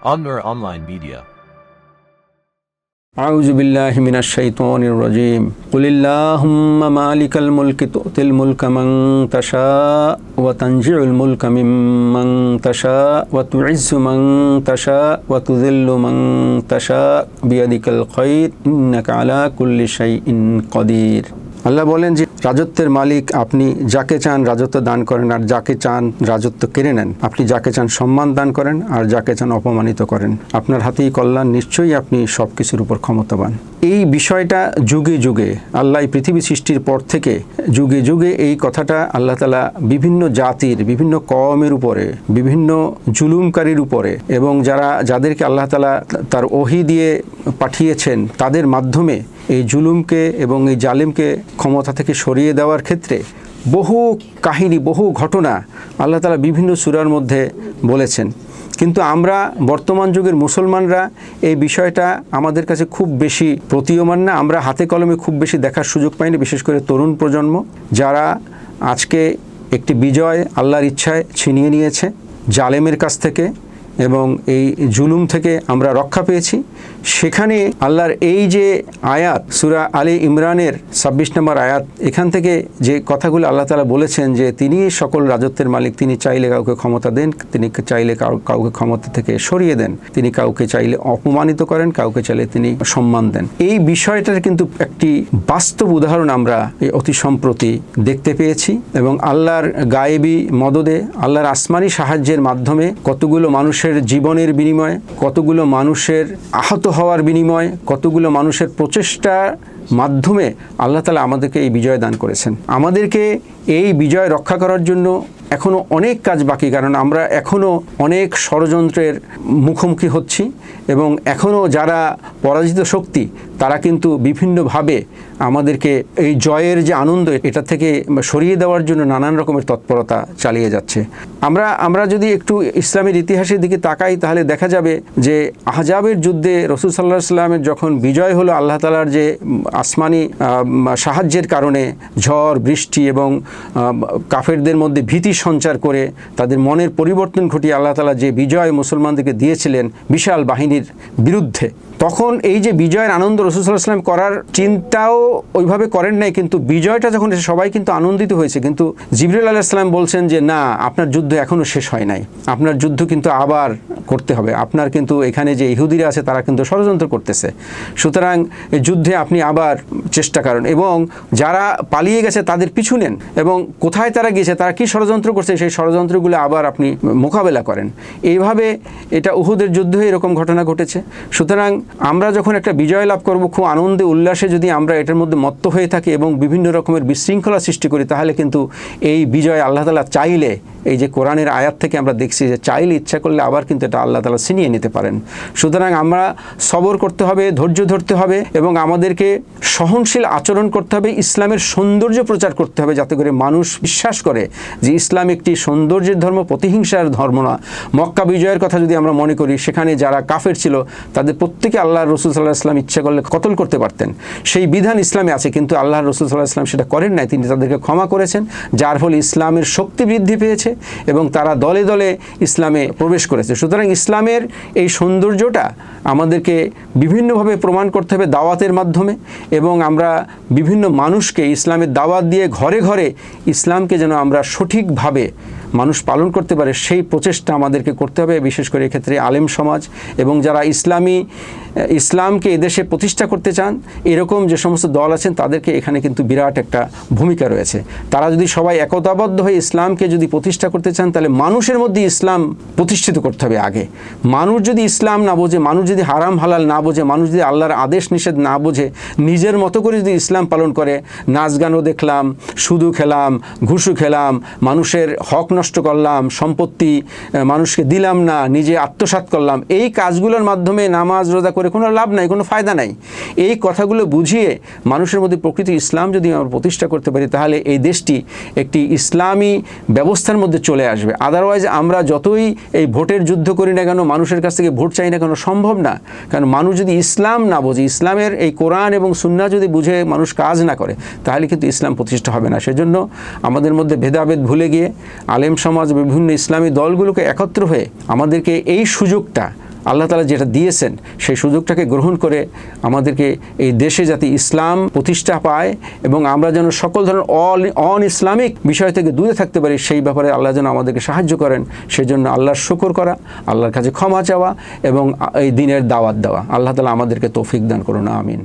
Anwar Online Media. أعوذ بالله من الشيطان الرجيم. قل اللهم مالك الملك تؤتي الملك من تشاء وتنزع الملك ممن تشاء وتعز من تشاء وتذل من تشاء. بيدك الخير إنك على كل شيء قدير. আল্লাহ বলেন যে, রাজত্বের মালিক আপনি যাকে চান রাজত্ব দান করেন, আর যাকে চান রাজত্ব কেড়ে নেন, আপনি যাকে চান সম্মান দান করেন, আর যাকে চান অপমানিত করেন। আপনার হাতেই কল্যাণ, নিশ্চয়ই আপনি সব কিছুর উপর ক্ষমতাবান। এই বিষয়টা যুগে যুগে, আল্লাহ পৃথিবী সৃষ্টির পর থেকে যুগে যুগে এই কথাটা আল্লাহ তালা বিভিন্ন জাতির, বিভিন্ন কমের উপরে, বিভিন্ন জুলুমকারীর উপরে, এবং যারা, যাদেরকে আল্লাহ তালা তার ওহি দিয়ে পাঠিয়েছেন, তাদের মাধ্যমে এই জুলুমকে এবং এই জালিমকে ক্ষমতা থেকে সরিয়ে দেওয়ার ক্ষেত্রে বহু কাহিনী, বহু ঘটনা আল্লাহ তালা বিভিন্ন সুরার মধ্যে বলেছেন। কিন্তু আমরা বর্তমান যুগের মুসলমানরা এই বিষয়টা আমাদের কাছে খুব বেশি প্রতীয়মান না। আমরা হাতে কলমে খুব বেশি দেখার সুযোগ পাইনি, বিশেষ করে তরুণ প্রজন্ম যারা আজকে একটি বিজয় আল্লাহর ইচ্ছায় ছিনিয়ে নিয়েছে জালেমের কাছ থেকে এবং এই জুলুম থেকে আমরা রক্ষা পেয়েছি। সেখানে আল্লাহর এই যে আয়াত, সুরা আলী ইমরানের ছাব্বিশ নম্বর আয়াত, এখান থেকে যে কথাগুলো আল্লাহ তালা বলেছেন যে তিনি সকল রাজত্বের মালিক, তিনি চাইলে কাউকে ক্ষমতা দেন, তিনি চাইলে কাউ- কাউকে ক্ষমতা থেকে সরিয়ে দেন, তিনি কাউকে চাইলে অপমানিত করেন, কাউকে চাইলে তিনি সম্মান দেন। এই বিষয়টার কিন্তু একটি বাস্তব উদাহরণ আমরা অতি সম্প্রতি দেখতে পেয়েছি এবং আল্লাহর গায়েবী মদদে, আল্লাহর আসমানি সাহায্যের মাধ্যমে কতগুলো মানুষের জীবনের বিনিময়ে, কতগুলো মানুষের আহত হওয়ার বিনিময়ে, কতগুলো মানুষের প্রচেষ্টার মাধ্যমে আল্লাহ তালা আমাদেরকে এই বিজয় দান করেছেন। আমাদেরকে এই বিজয় রক্ষা করার জন্য এখনও অনেক কাজ বাকি, কারণ আমরা এখনও অনেক ষড়যন্ত্রের মুখোমুখি হচ্ছি। এবং এখনও যারা পরাজিত শক্তি, তারা কিন্তু বিভিন্নভাবে আমাদেরকে এই জয়ের যে আনন্দ, এটা থেকে সরিয়ে দেওয়ার জন্য নানান রকমের তৎপরতা চালিয়ে যাচ্ছে। আমরা আমরা যদি একটু ইসলামের ইতিহাসের দিকে তাকাই, তাহলে দেখা যাবে যে আহজাবের যুদ্ধে রসুল সাল্লাহ সাল্লামের যখন বিজয় হলো, আল্লাহ তালার যে আসমানি সাহায্যের কারণে ঝড়, বৃষ্টি এবং কাফেরদের মধ্যে ভীতি সঞ্চার করে তাদের মনের পরিবর্তন ঘটিয়ে আল্লাহ তালা যে বিজয় মুসলমানদেরকে দিয়েছিলেন, বিশাল বাহিনীর বিরুদ্ধে। তখন এই যে বিজয়ের আনন্দ রসুল সাল্লাহ সাল্লাম করার চিন্তাও ওইভাবে করেন নাই, কিন্তু বিজয়টা যখন এসে সবাই কিন্তু আনন্দিত হয়েছে, কিন্তু জিবরুল আলাইসাল্লাম বলছেন যে, না, আপনার যুদ্ধ এখনও শেষ হয় নাই। আপনার যুদ্ধ কিন্তু আবার করতে হবে। আপনার কিন্তু এখানে যে ইহুদিরা আছে, তারা কিন্তু ষড়যন্ত্র করতেছে। সুতরাং যুদ্ধে আপনি আবার চেষ্টা করেন। এবং যারা পালিয়ে গেছে, তাদের পিছু নেন। এবং কোথায় তারা গিয়েছে, তারা কি ষড়যন্ত্র করছে, সেই ষড়যন্ত্রগুলো আবার আপনি মোকাবেলা করেন। এইভাবে এটা উহুদের যুদ্ধে এরকম ঘটনা ঘটেছে। সুতরাং আমরা যখন একটা বিজয় লাভ করব, খুব আনন্দে, উল্লাসে যদি আমরা এটার মধ্যে মত্ত হয়ে থাকি এবং বিভিন্ন রকমের বিশৃঙ্খলা সৃষ্টি করি, তাহলে কিন্তু এই বিজয় আল্লাহ তালা চাইলে এই যে কোরআনের আয়াত থেকে আমরা দেখছি যে চাইলে ইচ্ছা করলে আবার কিন্তু এটা আল্লাহ তালা ছিনিয়ে নিতে পারেন। সুতরাং আমরা সবর করতে হবে, ধৈর্য ধরতে হবে এবং আমাদেরকে সহনশীল আচরণ করতে হবে, ইসলামের সৌন্দর্য প্রচার করতে হবে যাতে করে মানুষ বিশ্বাস করে যে ইসলাম একটি সৌন্দর্যের ধর্ম, প্রতিহিংসার ধর্ম না। মক্কা বিজয়ের কথা যদি আমরা মনে করি, সেখানে যারা কাফের ছিল, তাদের প্রত্যেকে আল্লাহ রসুল সাল্লাহ ইসলাম ইচ্ছা করলে কতল করতে পারতেন। সেই বিধান ইসলামে আছে, কিন্তু আল্লাহ রসুল সাল্লাহ ইসলাম সেটা করেন নাই। তিনি তাদেরকে ক্ষমা করেছেন, যার ফলে ইসলামের শক্তি বৃদ্ধি পেয়েছে। এবং তারা দলে দলে ইসলামে প্রবেশ করেছে। সুতরাং ইসলামের এই সৌন্দর্যটা আমাদেরকে বিভিন্নভাবে প্রমাণ করতে হবে দাওয়াতের মাধ্যমে এবং আমরা বিভিন্ন মানুষকে ইসলামের দাওয়াত দিয়ে ঘরে ঘরে ইসলামকে যেন আমরা সঠিকভাবে মানুষ পালন করতে পারে, সেই প্রচেষ্টা আমাদেরকে করতে হবে, বিশেষ করে এক্ষেত্রে আলেম সমাজ এবং যারা ইসলামী ইসলামকে এদেশে প্রতিষ্ঠা করতে চান, এরকম যে সমস্ত দল আছেন, তাদেরকে এখানে কিন্তু বিরাট একটা ভূমিকা রয়েছে। তারা যদি সবাই একতাবদ্ধ হয়ে ইসলামকে যদি প্রতিষ্ঠা করতে চান, তাহলে মানুষের মধ্যে ইসলাম প্রতিষ্ঠিত করতে হবে আগে। মানুষ যদি ইসলাম না বোঝে, মানুষ যদি হারাম, হালাল না বোঝে, মানুষ যদি আল্লাহর আদেশ নিষেধ না বোঝে, নিজের মতো করে যদি ইসলাম পালন করে, নাচ গানও দেখলাম, সুদু খেলাম, ঘুষু খেলাম, মানুষের হক নষ্ট করলাম, সম্পত্তি মানুষকে দিলাম না, নিজে আত্মসাৎ করলাম, এই কাজগুলোর মাধ্যমে নামাজ, রোজা করে কোনো লাভ নাই, কোনো ফায়দা নাই। এই কথাগুলো বুঝিয়ে মানুষের মধ্যে প্রকৃত ইসলাম যদি আমরা প্রতিষ্ঠা করতে পারি, তাহলে এই দেশটি একটি ইসলামী ব্যবস্থার মধ্যে চলে আসবে। আদারওয়াইজ আমরা যতই এই ভোটের যুদ্ধ করি না কেন, মানুষের কাছ থেকে ভোট চাই না কেন, সম্ভব না। কারণ মানুষ যদি ইসলাম না বোঝে, ইসলামের এই কোরআন এবং সুন্না যদি বুঝে মানুষ কাজ না করে, তাহলে কিন্তু ইসলাম প্রতিষ্ঠা হবে না। সেজন্য আমাদের মধ্যে ভেদাভেদ ভুলে গিয়ে আলেম সমাজ, বিভিন্ন ইসলামী দলগুলোকে একত্র হয়ে আমাদেরকে এই সুযোগটা, আল্লাহ তালা যেটা দিয়েছেন, সেই সুযোগটাকে গ্রহণ করে আমাদেরকে এই দেশে যাতে ইসলাম প্রতিষ্ঠা পায় এবং আমরা যেন সকল ধরনের অল অন ইসলামিক বিষয় থেকে দূরে থাকতে পারি, সেই ব্যাপারে আল্লাহ যেন আমাদেরকে সাহায্য করেন। সেই জন্য আল্লাহর শুকর করা, আল্লাহর কাছে ক্ষমা চাওয়া এবং এই দিনের দাওয়াত দেওয়া। আল্লাহ তালা আমাদেরকে তৌফিক দান করুন, আমিন।